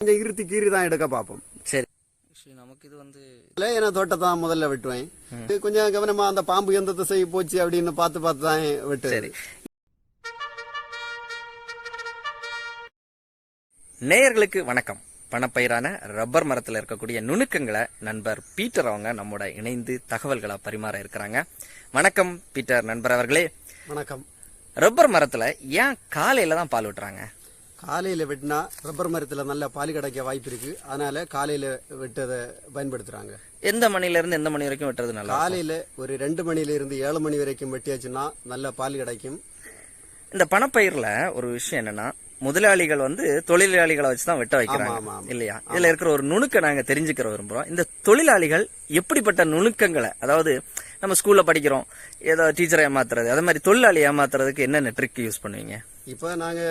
கொஞ்சம் இருத்தி கீறி தான் எடுக்க பார்ப்போம். சரி. சரி, நமக்கு இது வந்து இல்ல, ஏன்னா தோட்டத்தை தான் முதல்ல வெட்டுவேன். இது கொஞ்சம் கவனமா அந்த பாம்பு எந்த திசை போச்சு அப்படின்னு பார்த்து பார்த்து தான் வெட்டு சரி. நேயர்களுக்கு வணக்கம். பணப்பயிரான ரப்பர் மரத்தில் இருக்கக்கூடிய நுணுக்கங்களை நண்பர் பீட்டர் அவங்க நம்மோட இணைந்து தகவல்களை பரிமாற இருக்கிறாங்க. வணக்கம் பீட்டர் நண்பர் அவர்களே. வணக்கம். ரப்பர் மரத்துல ஏன் காலையில தான் பால் விட்டுறாங்க காலையில வெட்டினா ரப்பர் மரத்துல நல்ல பால் கிடைக்க வாய்ப்பு இருக்கு. அதனால காலையில வெட்டதை பயன்படுத்துறாங்க. எந்த மணில இருந்து எந்த மணி வரைக்கும் வெட்டுறது நல்லா காலையில ஒரு ரெண்டு மணில இருந்து ஏழு மணி வரைக்கும் வெட்டியாச்சுன்னா நல்ல பால் கிடைக்கும். இந்த பணப்பயிர்ல ஒரு விஷயம் என்னன்னா முதலாளிகள் வந்து தொழிலாளிகளை வச்சு தான் வெட்ட வைக்கிறாங்க. இல்லையா? இதுல இருக்கிற ஒரு நுணுக்க நாங்க தெரிஞ்சுக்கிற விரும்புறோம். இந்த தொழிலாளிகள் எப்படிப்பட்ட நுணுக்கங்களை அதாவது நம்ம ஸ்கூல்ல படிக்கிறோம். ஏதோ டீச்சரை ஏமாத்துறது. அதே மாதிரி தொழிலாளி ஏமாத்துறதுக்கு என்னென்ன ட்ரிக் யூஸ் பண்ணுவீங்க? இப்ப நாங்க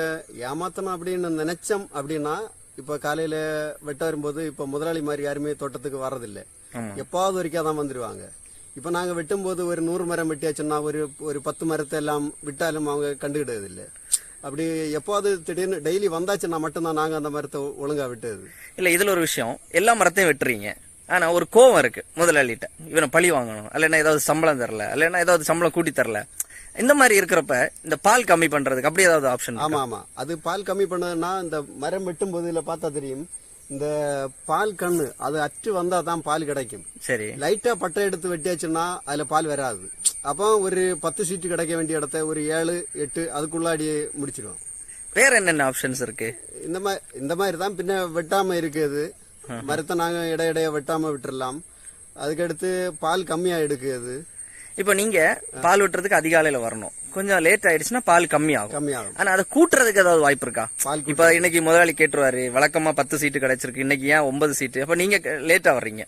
ஏமாத்தணும் அப்படின்னு நினைச்சோம் அப்படின்னா இப்ப காலையில வெட்ட வரும்போது இப்ப முதலாளி மாதிரி யாருமே தோட்டத்துக்கு வர்றதில்ல. எப்பாவது வரைக்கும் தான் வந்துருவாங்க. இப்ப நாங்க வெட்டும்போது ஒரு நூறு மரம் வெட்டியாச்சுன்னா ஒரு ஒரு பத்து மரத்தை எல்லாம் விட்டாலும் அவங்க கண்டுகிட்டது இல்ல அப்படி எப்பாவது திடீர்னு டெய்லி வந்தாச்சுன்னா மட்டும்தான் நாங்க அந்த மரத்தை ஒழுங்கா விட்டது இல்ல இதுல ஒரு விஷயம். எல்லா மரத்தையும் வெட்டுறீங்க. ஆனா ஒரு கோவம் இருக்கு முதலாளிகிட்ட இவனை பழி வாங்கணும். இல்லைன்னா ஏதாவது சம்பளம் தரல. இல்லைன்னா ஏதாவது சம்பளம் கூட்டி தரல. இந்த மாதிரி இருக்கிறப்ப இந்த பால் கம்மி பண்றதுக்கு அப்படி ஏதாவது ஆப்ஷன் ஆமா ஆமா. அது பால் கம்மி பண்ணதுன்னா இந்த மரம் வெட்டும் போது இதுல பார்த்தா தெரியும். இந்த பால் கண்ணு அது அற்று வந்தா தான் பால் கிடைக்கும். சரி. லைட்டா பட்டை எடுத்து வெட்டியாச்சுன்னா அதுல பால் வராது. அப்போ ஒரு பத்து சீட்டு கிடைக்க வேண்டிய இடத்த ஒரு ஏழு எட்டு அதுக்குள்ளாடியே முடிச்சிடும் வேற என்னென்ன ஆப்ஷன்ஸ் இருக்கு? இந்த மாதிரி இந்த மாதிரி தான் பின்ன வெட்டாம இருக்குது. மரத்தை நாங்க இடையிடைய வெட்டாம விட்டுறலாம். அதுக்கடுத்து பால் கம்மியா எடுக்குது இப்போ நீங்க பால் விட்டுறதுக்கு அதிகாலையில வரணும். கொஞ்சம் லேட் ஆயிடுச்சுன்னா பால் கம்மியாகும். கம்மியாகும். ஆனா அதை கூட்டுறதுக்கு ஏதாவது வாய்ப்பு இருக்கா? பால் இப்ப இன்னைக்கு முதலாளி கேட்டுருவாரு வழக்கமா பத்து சீட்டு கிடைச்சிருக்கு இன்னைக்கு ஏன் ஒன்பது சீட்டு அப்ப நீங்க லேட்டா வர்றீங்க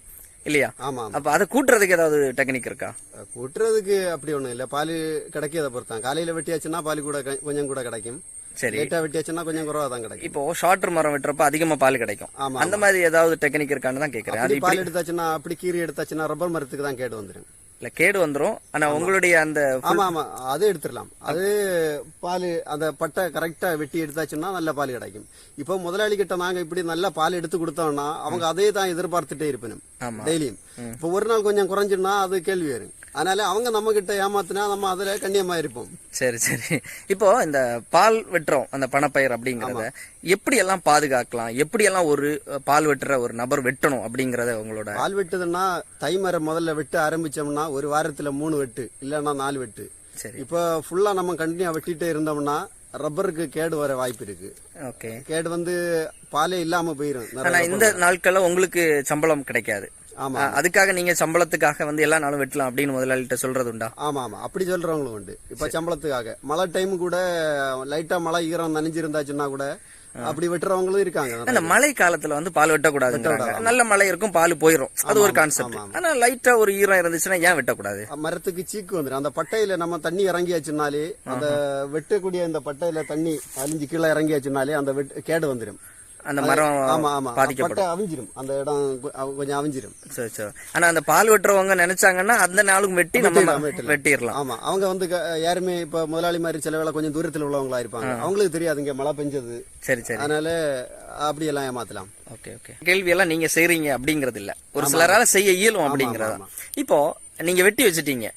இல்லையா? ஆமா அப்ப அதை கூட்டுறதுக்கு ஏதாவது டெக்னிக் இருக்கா? கூட்டுறதுக்கு அப்படி ஒண்ணும் இல்ல. பால் கிடைக்கிறத பொறுத்தான் காலையில வெட்டியாச்சுன்னா பால் கூட கொஞ்சம் கூட கிடைக்கும். சரி. லேட்டா வெட்டியாச்சுன்னா கொஞ்சம் குறவா தான் கிடைக்கும். இப்போ ஷார்டர் மரம் வெட்டுறப்ப அதிகமா பால் கிடைக்கும். ஆமா, அந்த மாதிரி ஏதாவது டெக்னிக் இருக்கான்னு தான் கேக்குறேன். அது பால் எடுத்தாச்சுன்னா அப்படி கீறி எடுத்தாச்சுன்னா ரப்பர் மரத்துக்கு தான் கேடு வந்துடும் இல்ல கேடு வந்துரும். ஆனா உங்களுடைய அந்த ஆமா ஆமா. அது எடுத்துடலாம். அது பால் அந்த பட்டை கரெக்டா வெட்டி எடுத்தாச்சுன்னா நல்ல பால் கிடைக்கும். இப்போ முதலாளி கிட்ட நாங்க இப்படி நல்ல பால் எடுத்து கொடுத்தோம்னா அவங்க அதே தான் எதிர்பார்த்துட்டே இருப்பணும் ஆமா. டெய்லியும். இப்போ ஒரு நாள் கொஞ்சம் குறைஞ்சிருந்தா அது கேள்வி வரும். அதனால அவங்க நம்ம கிட்ட ஏமாத்தினா நம்ம அதுல கண்ணியமா இருப்போம் சரி சரி. இப்போ இந்த பால் வெட்டுறோம் அந்த பணப்பயிர் அப்படிங்கறத. எப்படி எல்லாம் பாதுகாக்கலாம்? எப்படி எல்லாம் ஒரு பால் வெட்டுற ஒரு நபர் வெட்டணும் அப்படிங்கறத உங்களோட பால் வெட்டுதுன்னா தை மரம் முதல்ல வெட்ட ஆரம்பிச்சோம்னா ஒரு வாரத்துல மூணு வெட்டு இல்லைன்னா நாலு வெட்டு. சரி. இப்போ ஃபுல்லா நம்ம கண்டினியூ வெட்டிட்டே இருந்தோம்னா ரப்பருக்கு கேடு வர வாய்ப்பு இருக்கு. ஓகே. கேடு வந்து பாலே இல்லாம போயிரும். ஆனா இந்த நாட்கள்ல உங்களுக்கு சம்பளம் கிடைக்காது. ஆமா. அதுக்காக நீங்க சம்பளத்துக்காக வந்து எல்லா நாளும் வெட்டலாம் அப்படின்னு முதலாளிகிட்ட சொல்றது உண்டா ஆமா ஆமா. அப்படி சொல்றவங்களும் உண்டு. இப்ப சம்பளத்துக்காக. மழை டைம் கூட லைட்டா மழை ஈரம் நனைஞ்சிருந்தாச்சுன்னா கூட அப்படி வெட்டுறவங்களும் இருக்காங்க அந்த மழை காலத்துல வந்து பால் வெட்டக்கூடாதுங்கிறாங்க நல்ல மழை இருக்கும் பால் போயிரும். அது ஒரு கான்செப்ட் ஆனா லைட்டா ஒரு ஈரம் இருந்துச்சுன்னா ஏன் வெட்டக்கூடாது? மரத்துக்கு சீக்கு வந்துடும் அந்த பட்டையில நம்ம தண்ணி இறங்கியாச்சுனாலே அந்த வெட்டக்கூடிய இந்த பட்டையில தண்ணி அழிஞ்சு கீழே இறங்கியாச்சுனாலே அந்த வெட்டு கேடு வந்துடும் அந்த மரம் ஆமா ஆமா. பாதிக்கப்படும். பட்டை அவிஞ்சிரும். அந்த இடம் கொஞ்சம் அவிஞ்சிரும். சரி சரி. ஆனா அந்த பால் வெட்டுறவங்க நினைச்சாங்கன்னா அந்த நாளும் வெட்டி நம்ம வெட்டிடலாம், ஆமா. அவங்க வந்து யாருமே இப்ப முதலாளி மாதிரி சில வேளை கொஞ்சம் தூரத்துல உள்ளவங்களா இருப்பாங்க. அவங்களுக்கு தெரியாது இங்க மழை பெஞ்சது. சரி சரி. அதனால அப்படி எல்லாம் ஏமாத்தலாம். Okay okay. கேள்வி எல்லாம் நீங்க செய்றீங்க அப்படிங்கறது இல்ல ஒரு சிலரால செய்ய இயலும் அப்படிங்கறதா இப்போ நீங்க வெட்டி வச்சிட்டீங்க.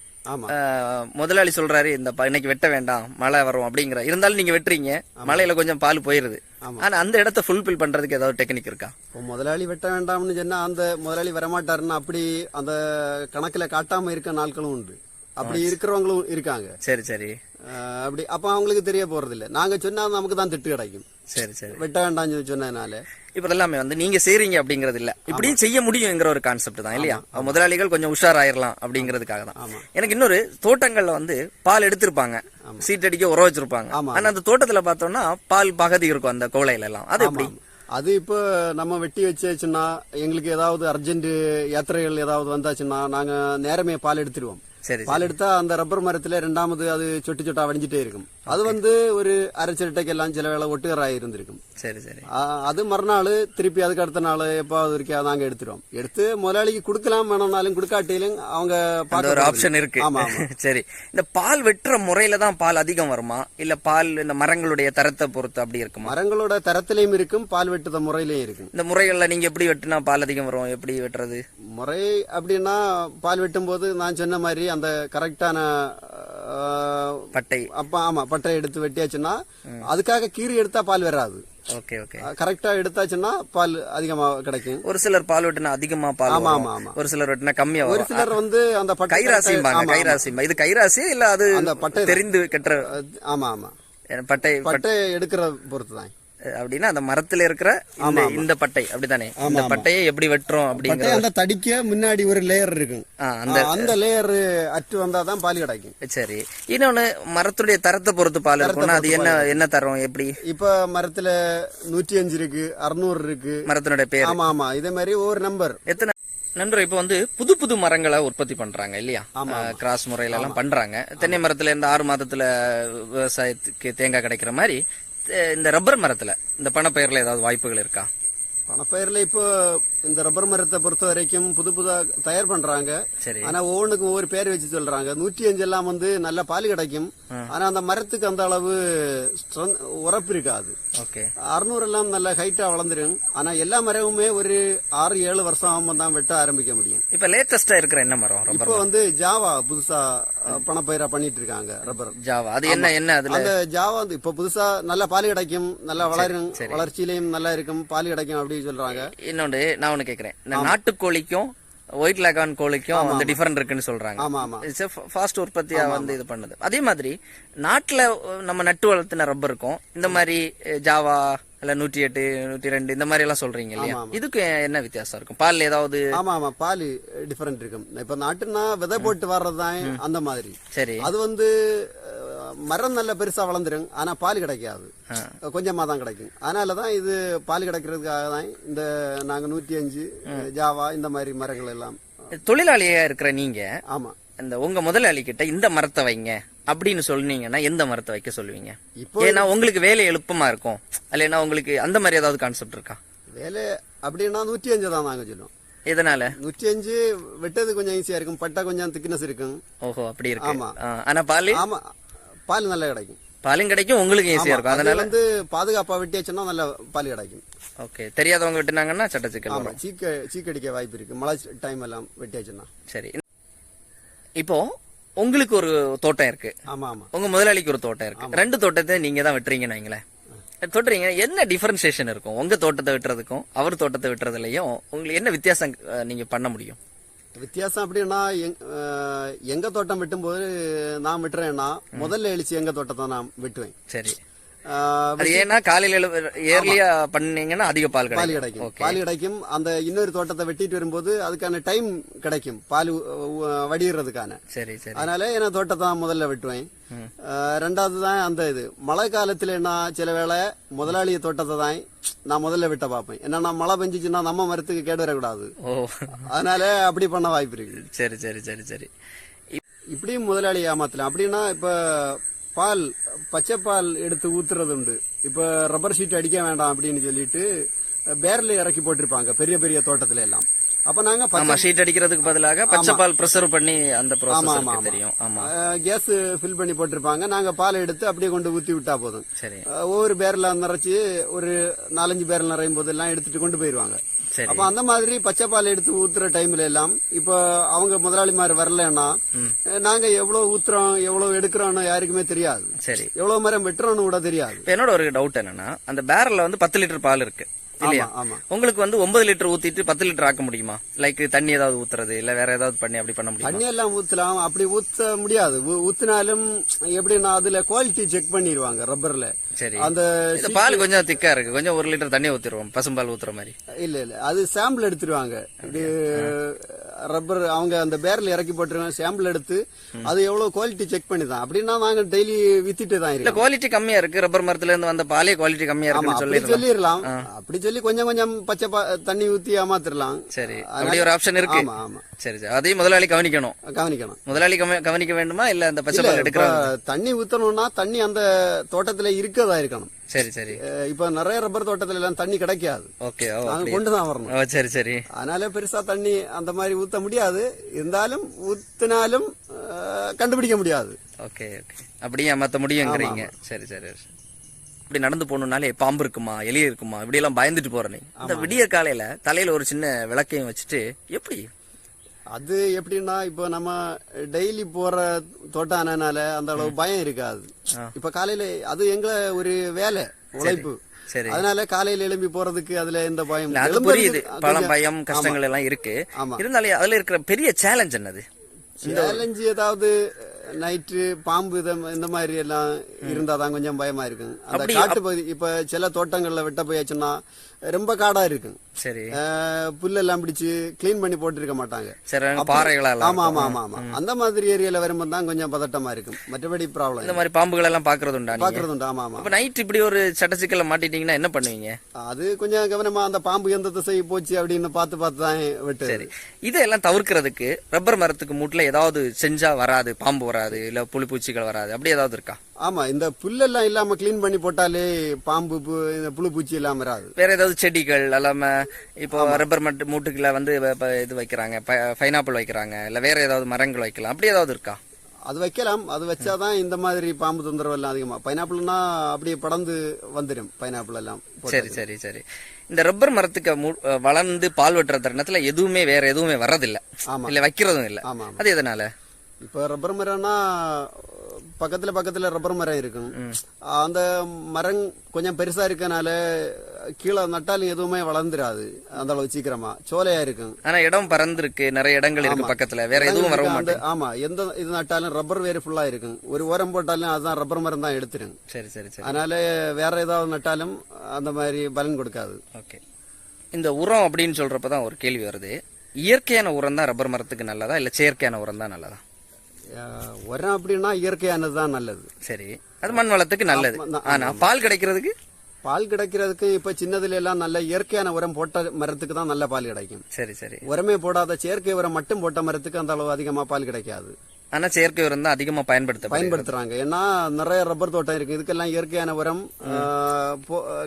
முதலாளி சொல்றாரு இந்த இன்னைக்கு வெட்ட வேண்டாம் மழை வரும் அப்படிங்கிற. இருந்தாலும் நீங்க வெட்டுறீங்க மழையில கொஞ்சம் பால் போயிருது. ஆனா அந்த இடத்த ஃபுல்பில் பண்றதுக்கு ஏதாவது டெக்னிக் இருக்கா? முதலாளி வெட்ட வேண்டாம்னு சொன்னா அந்த முதலாளி வரமாட்டாருன்னா அப்படி அந்த கணக்குல காட்டாம இருக்க நாட்களும் உண்டு. அப்படி இருக்கிறவங்களும் இருக்காங்க. சரி சரி. அப்படி அப்ப அவங்களுக்கு தெரிய போறது இல்ல நாங்க சொன்னா நமக்கு தான் திட்டு கிடைக்கும். சரி சரி. வெட்ட வேண்டாம்னு சொன்னதுனால. இப்ப எல்லாமே வந்து நீங்க செய்றீங்க அப்படிங்கறது இல்ல. இப்படியும் செய்ய முடியுங்கிற ஒரு கான்செப்ட் தான் இல்லையா? முதலாளிகள் கொஞ்சம் உஷாராயிரலாம் அப்படிங்கிறதுக்காக தான். எனக்கு இன்னொரு தோட்டங்கள்ல வந்து பால் எடுத்திருப்பாங்க. சீட் அடிக்க உர வச்சிருப்பாங்க. ஆனா அந்த தோட்டத்துல பார்த்தோம்னா பால் பகுதி இருக்கும் அந்த கோலையில எல்லாம். அது எப்படி? அது இப்போ நம்ம வெட்டி வச்சாச்சுன்னா எங்களுக்கு ஏதாவது அர்ஜென்ட் யாத்திரைகள் ஏதாவது வந்தாச்சுன்னா நாங்க நேரமே பால் எடுத்துருவோம். பால் எடுத்தா அந்த ரப்பர் மரத்துல ரெண்டாமது அது சொட்டு சொட்டா வடிஞ்சிட்டே இருக்கும். அது வந்து ஒரு அரை சிரட்டைக்கெல்லாம் சில வேளை ஒட்டுகராக இருந்திருக்கும் சரி சரி அது மறுநாள் திருப்பி அதுக்கு அடுத்த நாள் எப்பாவது இருக்கா நாங்க எடுத்துருவோம் எடுத்து முதலாளிக்கு கொடுக்கலாம் வேணும்னாலும் கொடுக்காட்டிலும் அவங்க பார்க்க ஒரு. ஆப்ஷன் இருக்கு ஆமா சரி இந்த பால் வெட்டுற முறையில தான் பால் அதிகம் வருமா இல்ல பால் இந்த மரங்களுடைய தரத்தை பொறுத்து அப்படி இருக்குமா மரங்களோட தரத்திலையும் இருக்கும் பால் வெட்டுத முறையிலையும் இருக்கும் இந்த முறைகள்ல நீங்க எப்படி வெட்டினா பால் அதிகம் வரும் எப்படி வெட்டுறது முறை அப்படின்னா பால் வெட்டும்போது நான் சொன்ன மாதிரி அந்த கரெக்டான பட்டை. அப்ப ஆமா பட்டை எடுத்து வெட்டியாச்சுன்னா அதுக்காக கீறி எடுத்தா பால் வராது. Okay okay. கரெக்டா எடுத்தாச்சுன்னா பால் அதிகமா கிடைக்கும். ஒரு சிலர் பால் வெட்டினா அதிகமா பால் ஆமா. ஆமா, ஆமா. ஒரு சிலர் வெட்டினா கம்மியா ஒரு சிலர் வந்து அந்த ஆமா. கைராசிம்பா இது கைராசி இல்ல அது அந்த பட்டை தெரிந்து கட்டுற அது- ஆமா ஆமா. பட்டை பட்டை எடுக்கிற பொறுத்து தான் அப்படின்னா அந்த மரத்துல இருக்கிற இந்த இந்த பட்டை அப்படிதானே இந்த பட்டையை எப்படி வெட்டுறோம் அப்படிங்கிற அந்த தடிக்க முன்னாடி ஒரு லேயர் இருக்கும். அந்த அந்த லேயர் அற்று வந்தாதான் பால் கிடைக்கும். சரி. இன்னொன்னு மரத்துடைய தரத்தை பொறுத்து பால் இருக்கும்னா அது என்ன என்ன தரம் எப்படி? இப்ப மரத்துல நூற்றி அஞ்சு இருக்கு அறுநூறு இருக்கு. மரத்தினுடைய பேர். ஆமா ஆமா. இதே மாதிரி ஒரு நம்பர் எத்தனை நண்பர் இப்ப வந்து புது புது மரங்களை உற்பத்தி பண்றாங்க இல்லையா? கிராஸ் முறையில எல்லாம் பண்றாங்க. தென்னை மரத்துல இந்த ஆறு மாதத்துல விவசாயத்துக்கு தேங்காய் கிடைக்கிற மாதிரி இந்த ரப்பர் மரத்தில் இந்த பணப்பயிரில் ஏதாவது வாய்ப்புகள் இருக்கா? பணப்பயிரில் இப்போ இந்த ரப்பர் மரத்தை பொறுத்த வரைக்கும் புது புதா தயார் பண்றாங்க. ஆனா ஒவ்வொன்றுக்கும் ஒவ்வொரு பேர் வச்சு சொல்றாங்க. நூற்றி அஞ்சு எல்லாம் வந்து நல்ல பால் கிடைக்கும். ஆனா அந்த மரத்துக்கு அந்த அளவு உரப்பு இருக்காது. அறுநூறு எல்லாம் நல்ல ஹைட்டா வளர்ந்துரும். ஆனா எல்லா மரமுமே ஒரு ஆறு ஏழு வருஷம் ஆகும்போது தான் வெட்ட ஆரம்பிக்க முடியும். இப்ப லேட்டஸ்டா இருக்கிற என்ன மரம்? இப்போ வந்து ஜாவா புதுசா பணப்பயிரா பண்ணிட்டு இருக்காங்க ரப்பர். ஜாவா. அது என்ன என்ன அந்த ஜாவா வந்து இப்ப புதுசா நல்ல பால் கிடைக்கும். நல்லா வளரும் வளர்ச்சியிலையும் நல்லா இருக்கும். பால் கிடைக்கும் அப்படின்னு சொல்றாங்க. இன்னொன்று நான் ஒண்ணு கேக்குறேன். இந்த நாட்டுக்கோழிக்கும் ஒயிட் லேகான் கோழிக்கும் வந்து டிஃபரெண்ட் இருக்குன்னு சொல்றாங்க. ஆமா ஃபாஸ்ட் உற்பத்தியா வந்து இது பண்ணுது. அதே மாதிரி நாட்டுல நம்ம நட்டு வளர்த்தின ரப்பர் இருக்கும் இந்த மாதிரி ஜாவா இல்ல நூற்றி எட்டு நூற்றி ரெண்டு இந்த மாதிரி எல்லாம் சொல்றீங்க இல்லையா? இதுக்கு என்ன வித்தியாசம் இருக்கும்? பால் ஏதாவது? ஆமா ஆமா. பால் டிஃபரெண்ட் இருக்கும். இப்ப நாட்டுனா விதை போட்டு வர்றதுதான் அந்த மாதிரி. சரி. அது வந்து மரம் நல்ல பெருசா வளர்ந்துரும். ஆனா பால் கிடைக்காது. கொஞ்சமா தான் கிடைக்கும். அதனாலதான் இது பால் கிடைக்கிறதுக்காக தான் இந்த நாங்க நூத்தி அஞ்சு ஜாவா இந்த மாதிரி மரங்கள் எல்லாம். தொழிலாளியா இருக்கிற நீங்க ஆமா. இந்த உங்க முதலாளி கிட்ட இந்த மரத்தை வைங்க அப்படின்னு சொன்னீங்கன்னா எந்த மரத்தை வைக்க சொல்லுவீங்க? இப்போ ஏன்னா உங்களுக்கு வேலை எழுப்பமா இருக்கும். இல்லைன்னா உங்களுக்கு அந்த மாதிரி ஏதாவது கான்செப்ட் இருக்கா? வேலை அப்படின்னா நூற்றி அஞ்சு தான் நாங்க சொல்லுவோம். எதனால? நூற்றி அஞ்சு வெட்டது கொஞ்சம் ஈஸியா இருக்கும். பட்டை கொஞ்சம் திக்னஸ் இருக்கும். ஓஹோ அப்படி இருக்கு. ஆமா. ஆனா பால்? ஆமா. பால் நல்லா கிடைக்கும். பாலும் கிடைக்கும் உங்களுக்கு ஈஸியா இருக்கும். அது அதனால வந்து பாதுகாப்பா வெட்டியாச்சுன்னா நல்ல பால் கிடைக்கும். ஓகே தெரியாதவங்க விட்டுனாங்கன்னா சட்ட சிக்கல் ஆமா வரும். சீக்க சீக்கடிக்க வாய்ப்பு இருக்கு. மழை டைம் எல்லாம் வெட்டியாச்சுன்னா. சரி. இப்போ உங்களுக்கு ஒரு தோட்டம் இருக்கு. ஆமா ஆமா. உங்க முதலாளிக்கு ஒரு தோட்டம் இருக்கு. ரெண்டு தோட்டத்தை நீங்க தான் வெட்டுறீங்கன்னு வைங்களேன். தொட்டுறீங்க. என்ன டிஃபரன்சியேஷன் இருக்கும்? உங்க தோட்டத்தை வெட்டுறதுக்கும் அவர் தோட்டத்தை வெட்டுறதுலயும் உங்களுக்கு என்ன வித்தியாசம் நீங்க பண்ண முடியும்? வித்தியாசம் அப்படின்னா எங்க தோட்டம் வெட்டும்போது நான் வெட்டுறேன்னா முதல்ல எழுச்சி எங்க தோட்டத்தை நான் வெட்டுவேன். சரி. அது ஏன்னா காலையில ஏர்லியா பண்ணீங்கன்னா அதிக பால் பால் கிடைக்கும். பால் கிடைக்கும். அந்த இன்னொரு தோட்டத்தை வெட்டிட்டு வரும்போது அதுக்கான டைம் கிடைக்கும். பால் வடிகிறதுக்கான சரி சரி. அதனால நான் தோட்டத்தை தான் முதல்ல வெட்டுவேன். ரெண்டாவது தான் அந்த இது. மழை காலத்துல நான் சில வேளை முதலாளிய தோட்டத்தை தான் நான் முதல்ல வெட்ட பார்ப்பேன். என்னன்னா மழை பெஞ்சிச்சுன்னா நம்ம மரத்துக்கு கேடு வரக்கூடாது. அதனால அப்படி பண்ண வாய்ப்பு இருக்கு. சரி சரி சரி சரி. இப்படியும் முதலாளி ஏமாத்தலாம். அப்படின்னா இப்ப பால் பச்சை பால் எடுத்து ஊத்துறது உண்டு இப்ப ரப்பர் ஷீட் அடிக்க வேண்டாம் அப்படின்னு சொல்லிட்டு பேரல இறக்கி போட்டிருப்பாங்க பெரிய பெரிய தோட்டத்துல எல்லாம். அப்ப நாங்க ஆமா ஷீட் அடிக்கிறதுக்கு பதிலாக பச்சை பால் ப்ரெஷர் பண்ணி அந்த ப்ராசஸ். தெரியும். ஆமா. கேஸ் ஃபில் பண்ணி போட்டிருப்பாங்க. நாங்க பால் எடுத்து அப்படியே கொண்டு ஊத்தி விட்டா போதும். சரி. ஒவ்வொரு பேரல நிறைச்சு ஒரு நாலஞ்சு பேரல் நிறையும் போதெல்லாம் எடுத்துட்டு கொண்டு போயிருவாங்க. அப்ப அந்த மாதிரி பச்சை பால் எடுத்து ஊத்துற டைம்ல எல்லாம் இப்ப அவங்க முதலாளிமார் வரலன்னா நாங்க எவ்வளவு ஊத்துறோம் எவ்வளவு எடுக்கிறோம்னு யாருக்குமே தெரியாது. சரி. எவ்வளவு மரம் வெட்டுறோம்னு கூட தெரியாது. என்னோட ஒரு டவுட் என்னன்னா அந்த பேரல்ல வந்து பத்து லிட்டர் பால் இருக்கு. இல்லையா? உங்களுக்கு வந்து ஒன்பது லிட்டர் ஊத்திட்டு பத்து லிட்டர் ஆக்க முடியுமா? லைக் தண்ணி ஏதாவது ஊத்துறது இல்ல வேற ஏதாவது பண்ணி அப்படி பண்ண முடியுமா? தண்ணி எல்லாம் ஊத்தலாம். அப்படி ஊத்த முடியாது. ஊத்துனாலும் எப்படின்னா அதுல குவாலிட்டி செக் பண்ணிடுவாங்க ரப்பர்ல. சரி. அந்த பால் கொஞ்சம் திக்கா இருக்கு. கொஞ்சம் ஒரு லிட்டர் தண்ணி ஊத்திடுவோம் பசும்பால் ஊத்துற மாதிரி. இல்ல இல்ல. அது சாம்பிள் எடுத்துருவாங்க. இது ரப்பர் அவங்க அந்த பேரல் இறக்கி போட்டுருக்காங்க சாம்பிள் எடுத்து அது எவ்வளவு குவாலிட்டி செக் பண்ணி தான் அப்படின்னா நாங்க டெய்லி வித்துட்டு தான் இல்ல இருக்கோம். குவாலிட்டி கம்மியா இருக்கு. ரப்பர் மரத்துல இருந்து வந்த பாலே குவாலிட்டி கம்மியா அப்படி சொல்லி சொல்லிடலாம் அப்படி சொல்லி கொஞ்சம் கொஞ்சம் பச்சை தண்ணி ஊத்தி ஏமாத்திரலாம். சரி. அப்படி ஒரு ஆப்ஷன் இருக்கு. ஆமா ஆமா. சரி சரி. அதையும் முதலாளி கவனிக்கணும். கவனிக்கணும். முதலாளி கவ- கவனிக்க வேண்டுமா? இல்ல அந்த பச்சை எடுக்கிற தண்ணி ஊத்தணும்னா தண்ணி அந்த தோட்டத்துல இருக்கதா இருக்கணும். சரி சரி. இப்ப நிறைய ரப்பர் தோட்டத்துல எல்லாம் தண்ணி கிடைக்காது. ஓகே நாங்க. கொண்டு தான் வரணும். சரி சரி. அதனால பெருசா தண்ணி அந்த மாதிரி ஊத்த முடியாது. இருந்தாலும் ஊத்தினாலும் கண்டுபிடிக்க முடியாது. Okay okay. அப்படியே ஏமாத்த முடியுங்கிறீங்க. சரி சரி சரி. இப்படி நடந்து போகணும்னாலே பாம்பு இருக்குமா எலி இருக்குமா இப்படி எல்லாம் பயந்துட்டு போறேன். இந்த விடிய காலையில தலையில ஒரு சின்ன விளக்கையும் வச்சுட்டு எப்படி அது எப்படின்னா இப்போ நம்ம டெய்லி போற தோட்டம் ஆனனால அந்த அளவு பயம் இருக்காது. இப்ப காலையில அது எங்களை ஒரு வேலை உழைப்பு. சரி. அதனால காலையில எழும்பி போறதுக்கு அதுல எந்த பயம் அது புரியுது. பழம் பயம் கஷ்டங்கள் எல்லாம் இருக்கு. இருந்தாலும் அதுல இருக்கிற பெரிய சேலஞ்ச் என்னது? சேலஞ்சு ஏதாவது நைட்டு பாம்பு இந்த மாதிரி எல்லாம் இருந்தா தான் கொஞ்சம் பயமா இருக்கும். அந்த காட்டு பகுதி இப்ப சில தோட்டங்கள்ல வெட்ட போயாச்சுன்னா ரொம்ப காடா இருக்கும் சரி. புல்லெல்லாம் பிடிச்சு க்ளீன் பண்ணி போட்டிருக்க மாட்டாங்க. சரி பாறைகளெல்லாம் ஆமா ஆமா ஆமா ஆமா. அந்த மாதிரி ஏரியால வரும்போது தான் கொஞ்சம் பதட்டமா இருக்கும் மற்றபடி இந்த ப்ராப்ளம் மாதிரி பாம்புகள் எல்லாம் பாக்குறது உண்டா பாக்குறது உண்டு ஆமா ஆமா. அப்ப நைட் இப்படி ஒரு சட்டச்சிக்கல மாட்டிட்டீங்கன்னா என்ன பண்ணுவீங்க? அது கொஞ்சம் கவனமா அந்த பாம்பு எந்த திசை போச்சு அப்படின்னு பார்த்து பார்த்து தான் வெட்டு சரி. இதெல்லாம் தவிர்க்கிறதுக்கு ரப்பர் மரத்துக்கு மூட்டுல ஏதாவது செஞ்சா வராது பாம்பு வராது இல்ல புலி பூச்சிகள் வராது அப்படி ஏதாவது இருக்கா? ஆமா இந்த புல்லெல்லாம் இல்லாம க்ளீன் பண்ணி போட்டாலே பாம்பு இந்த புழு பூச்சி எல்லாம் வராது. வேற ஏதாவது செடிகள் அல்லாம இப்போ ரப்பர் மட்டு மூட்டுக்குள்ள வந்து இது வைக்கிறாங்க பைனாப்பிள் வைக்கிறாங்க இல்ல வேற ஏதாவது மரங்கள் வைக்கலாம் அப்படி ஏதாவது இருக்கா? அது வைக்கலாம். அது வச்சாதான் இந்த மாதிரி பாம்பு தொந்தரவு எல்லாம் அதிகமா. பைனாப்பிள்னா அப்படியே படர்ந்து வந்துடும் பைனாப்பிள் எல்லாம். சரி சரி சரி. இந்த ரப்பர் மரத்துக்கு வளர்ந்து பால் வெட்டுற தருணத்துல எதுவுமே வேற எதுவுமே வர்றதில்ல. இல்ல வைக்கிறதும் இல்ல. அது எதனால? இப்ப ரப்பர் மரம்னா பக்கத்துல பக்கத்துல ரப்பர் மரம் இருக்கும் அந்த மரம் கொஞ்சம் பெருசா இருக்கனால கீழே நட்டாலும் எதுவுமே வளர்ந்துராது. அந்த அளவு சீக்கிரமா. சோலையா இருக்கும். ஆனா இடம் பறந்துருக்கு. நிறைய இடங்கள் இருக்கு பக்கத்துல. வேற எதுவும் மாட்டேங்குது. ஆமா. எந்த இது நட்டாலும் ரப்பர் வேறு ஃபுல்லா இருக்கும். ஒரு உரம் போட்டாலும் அதுதான் ரப்பர் மரம் தான் எடுத்துரும். சரி சரி சரி. அதனால வேற ஏதாவது நட்டாலும் அந்த மாதிரி பலன் கொடுக்காது. ஓகே. இந்த உரம் அப்படின்னு சொல்றப்பதான் ஒரு கேள்வி வருது. இயற்கையான உரம் தான் ரப்பர் மரத்துக்கு நல்லதா? இல்ல செயற்கையான உரம் தான் நல்லதா? உரம் அப்படின்னா இயற்கையானது தான் நல்லது. சரி. அது மண் வளத்துக்கு நல்லது. ஆமா, ஆனா பால் கிடைக்கிறதுக்கு? பால் கிடைக்கிறதுக்கு இப்ப சின்னதுல எல்லாம் நல்ல இயற்கையான உரம் போட்ட மரத்துக்கு தான் நல்ல பால் கிடைக்கும். சரி சரி. உரமே போடாத செயற்கை உரம் மட்டும் போட்ட மரத்துக்கு அந்த அளவு அதிகமா பால் கிடைக்காது. ஆனா செயற்கை உரம் தான் அதிகமா பயன்படுத்தப்படுது பயன்படுத்துறாங்க. ஏன்னா நிறைய ரப்பர் தோட்டம் இருக்கு. இதுக்கெல்லாம் இயற்கையான உரம்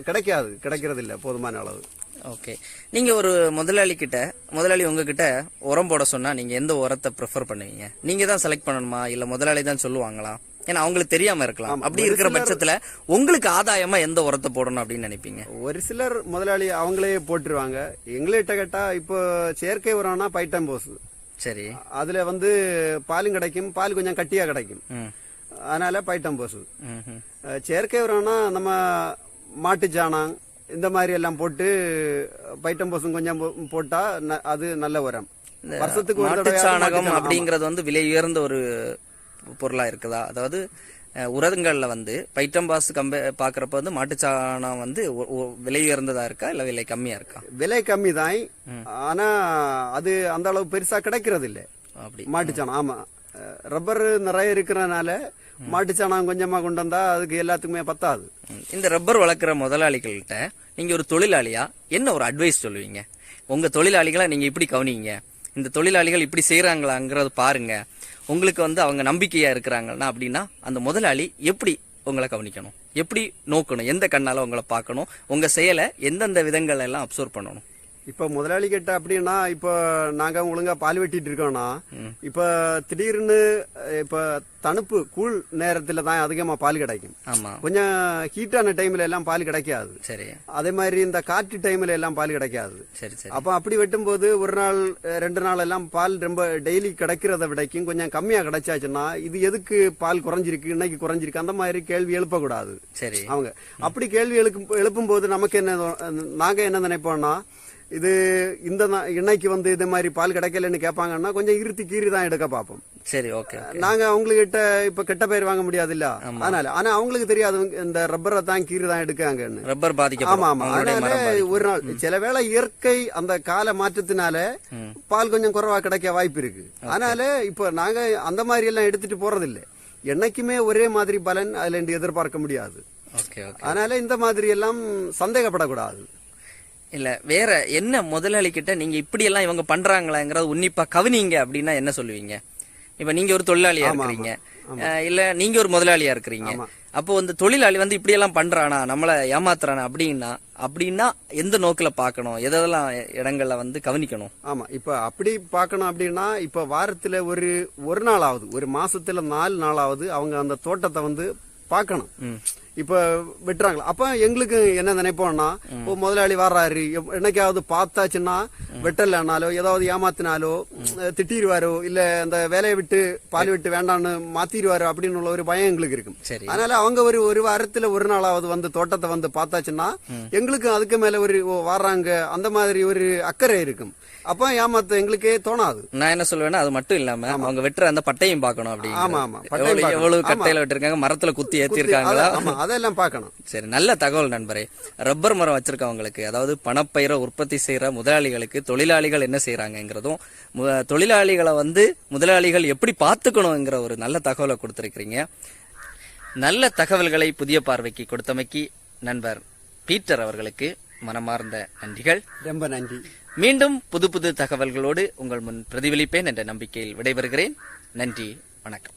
கிடைக்காது. கிடைக்கிறது இல்ல போதுமான அளவு. ஓகே நீங்க ஒரு முதலாளி கிட்ட முதலாளி உங்ககிட்ட உரம் போட சொன்னா நீங்க எந்த உரத்தை ப்ரிஃபர் பண்ணுவீங்க? நீங்க தான் செலக்ட் பண்ணணுமா? இல்ல முதலாளி தான் சொல்லுவாங்களா? ஏன்னா அவங்களுக்கு தெரியாம இருக்கலாம். அப்படி இருக்கிற பட்சத்துல உங்களுக்கு ஆதாயமா எந்த உரத்தை போடணும் அப்படின்னு நினைப்பீங்க? ஒரு சிலர் முதலாளி அவங்களே போட்டுருவாங்க. எங்கள்கிட்ட கேட்டா இப்போ செயற்கை உரம்னா பைட்டம் போஸ். சரி. அதுல வந்து பாலும் கிடைக்கும் பால் கொஞ்சம் கட்டியா கிடைக்கும். அதனால பைட்டம் போஸ். செயற்கை உரம்னா நம்ம மாட்டு சாணம் இந்த மாதிரி எல்லாம் போட்டு பைட்டம் போசும் கொஞ்சம் போட்டா அது நல்ல உரம். வருஷத்துக்கு ஒரு சாணகம் அப்படிங்கறது வந்து விலை உயர்ந்த ஒரு பொருளா இருக்குதா? அதாவது உரங்கள்ல வந்து பைட்டம்பாஸ் கம்பே பாக்குறப்ப வந்து மாட்டு சாணம் வந்து விலை உயர்ந்ததா இருக்கா? இல்ல விலை கம்மியா இருக்கா? விலை கம்மி தான். ஆனா அது அந்த அளவு பெருசா கிடைக்கிறது இல்ல அப்படி மாட்டுச்சாணம் ஆமா. அஹ் ரப்பர் நிறைய இருக்கிறனால மாட்டுச்சாணம் கொஞ்சமா கொண்டு வந்தா அதுக்கு எல்லாத்துக்குமே பத்தாது. இந்த ரப்பர் வளர்க்குற முதலாளிகள்கிட்ட நீங்கள் ஒரு தொழிலாளியா? என்ன ஒரு அட்வைஸ் சொல்லுவீங்க? உங்கள் தொழிலாளிகளை நீங்கள் இப்படி கவனிங்க. இந்த தொழிலாளிகள் இப்படி செய்கிறாங்களாங்கிறத பாருங்க. உங்களுக்கு வந்து அவங்க நம்பிக்கையாக இருக்கிறாங்கன்னா அப்படின்னா அந்த முதலாளி எப்படி உங்களை கவனிக்கணும்? எப்படி நோக்கணும்? எந்த கண்ணால் உங்களை பார்க்கணும்? உங்கள் செயலை எந்தெந்த விதங்கள் எல்லாம் அப்சர்வ் பண்ணணும்? இப்ப முதலாளி கிட்ட அப்படின்னா இப்ப நாங்க ஒழுங்கா பால் வெட்டிட்டு இருக்கோம்னா இப்ப திடீர்னு இப்ப தணுப்பு கூழ் நேரத்துல தான் அதிகமா பால் கிடைக்கும். கொஞ்சம் ஹீட்டான டைம்ல எல்லாம் பால் கிடைக்காது. சரி. அதே மாதிரி இந்த காற்று டைம்ல எல்லாம் பால் கிடைக்காது. சரி சரி. அப்ப அப்படி வெட்டும்போது ஒரு நாள் ரெண்டு நாள் எல்லாம் பால் ரொம்ப டெய்லி கிடைக்கிறத விடைக்கும் கொஞ்சம் கம்மியா கிடைச்சாச்சுன்னா இது எதுக்கு பால் குறைஞ்சிருக்கு இன்னைக்கு குறைஞ்சிருக்கு அந்த மாதிரி கேள்வி எழுப்பக்கூடாது. சரி. அவங்க. அப்படி கேள்வி எழுப்பும் போது நமக்கு என்ன நாங்க என்ன நினைப்போம்னா இது இந்த இன்னைக்கு வந்து இது மாதிரி பால் கிடைக்கலன்னு கேட்பாங்கன்னா கொஞ்சம் இருத்தி கீறி தான் எடுக்க பார்ப்போம். சரி ஓகே நாங்க அவங்ககிட்ட இப்ப கெட்ட பேர் வாங்க முடியாதுல்ல? அதனால. ஆனா அவங்களுக்கு தெரியாது இந்த ரப்பரை தான் கீறு தான் எடுக்காங்கன்னு ரப்பர் ஆமா பாதிக்கப்படும். ஆமா அவங்களுடைய அதனால. ஒரு நாள் சில வேளை இயற்கை அந்த கால மாற்றத்தினால பால் கொஞ்சம் குறைவா கிடைக்க வாய்ப்பு இருக்கு. அதனால இப்ப நாங்க அந்த மாதிரி எல்லாம் எடுத்துட்டு போறது இல்ல என்னைக்குமே ஒரே மாதிரி பலன் அதுல எதிர்பார்க்க முடியாது. அதனால இந்த மாதிரி எல்லாம் சந்தேகப்படக்கூடாது. இல்ல வேற என்ன முதலாளி கிட்ட நீங்க இப்படி எல்லாம் இவங்க பண்றாங்களாங்கிறத உன்னிப்பா கவனிங்க அப்படின்னா என்ன சொல்லுவீங்க? இப்ப நீங்க ஒரு தொழிலாளியா இருக்கிறீங்க. இல்ல நீங்க ஒரு முதலாளியா இருக்கிறீங்க. அப்போ இந்த தொழிலாளி வந்து இப்படி எல்லாம் பண்றானா? நம்மள ஏமாத்துறானா அப்படின்னா அப்படின்னா எந்த நோக்குல பார்க்கணும்? எதெல்லாம் இடங்கள்ல வந்து கவனிக்கணும்? ஆமா இப்ப அப்படி பார்க்கணும் அப்படின்னா இப்ப வாரத்துல ஒரு ஒரு நாளாவது ஒரு மாசத்துல நாலு நாளாவது அவங்க அந்த தோட்டத்தை வந்து பார்க்கணும். இப்ப வெட்டுறாங்களா? அப்ப எங்களுக்கு என்ன நினைப்போம்னா முதலாளி வர்றாரு. என்னைக்காவது பார்த்தாச்சுன்னா வெட்டலனாலோ ஏதாவது ஏமாத்தினாலோ அஹ், திட்டிருவாரோ இல்ல அந்த வேலையை விட்டு பால் விட்டு வேண்டாம்னு மாத்திருவாரோ அப்படின்னு உள்ள ஒரு பயம் எங்களுக்கு இருக்கும். அதனால அவங்க ஒரு ஒரு வாரத்துல ஒரு நாளாவது வந்து தோட்டத்தை வந்து பார்த்தாச்சுன்னா எங்களுக்கு அதுக்கு மேல ஒரு வர்றாங்க. அந்த மாதிரி ஒரு அக்கறை இருக்கும். அப்ப ஏமாத்த எங்களுக்கே தோணாது. நான் என்ன சொல்லுவேன்னா அது மட்டும் இல்லாம அவங்க வெட்டுற அந்த பட்டையும் பார்க்கணும் அப்படி ஆமா, ஆமா. எவ்வளவு. கட்டையில வெட்டிருக்காங்க மரத்துல குத்தி ஏத்திருக்காங்களா? அதெல்லாம் பார்க்கணும். சரி நல்ல தகவல் நண்பரே. ரப்பர் மரம் வச்சிருக்கவங்களுக்கு அதாவது பணப்பயிரை உற்பத்தி செய்யற முதலாளிகளுக்கு தொழிலாளிகள் என்ன செய்யறாங்கிறதும் மு- தொழிலாளிகளை வந்து முதலாளிகள் எப்படி பார்த்துக்கணுங்கிற ஒரு நல்ல தகவலை கொடுத்திருக்கிறீங்க. நல்ல தகவல்களை புதிய பார்வைக்கு கொடுத்தமைக்கு நண்பர் பீட்டர் அவர்களுக்கு மனமார்ந்த நன்றிகள். ரொம்ப நன்றி. மீண்டும் புது புது தகவல்களோடு உங்கள் முன் பிரதிபலிப்பேன் என்ற நம்பிக்கையில் விடைபெறுகிறேன். நன்றி வணக்கம்.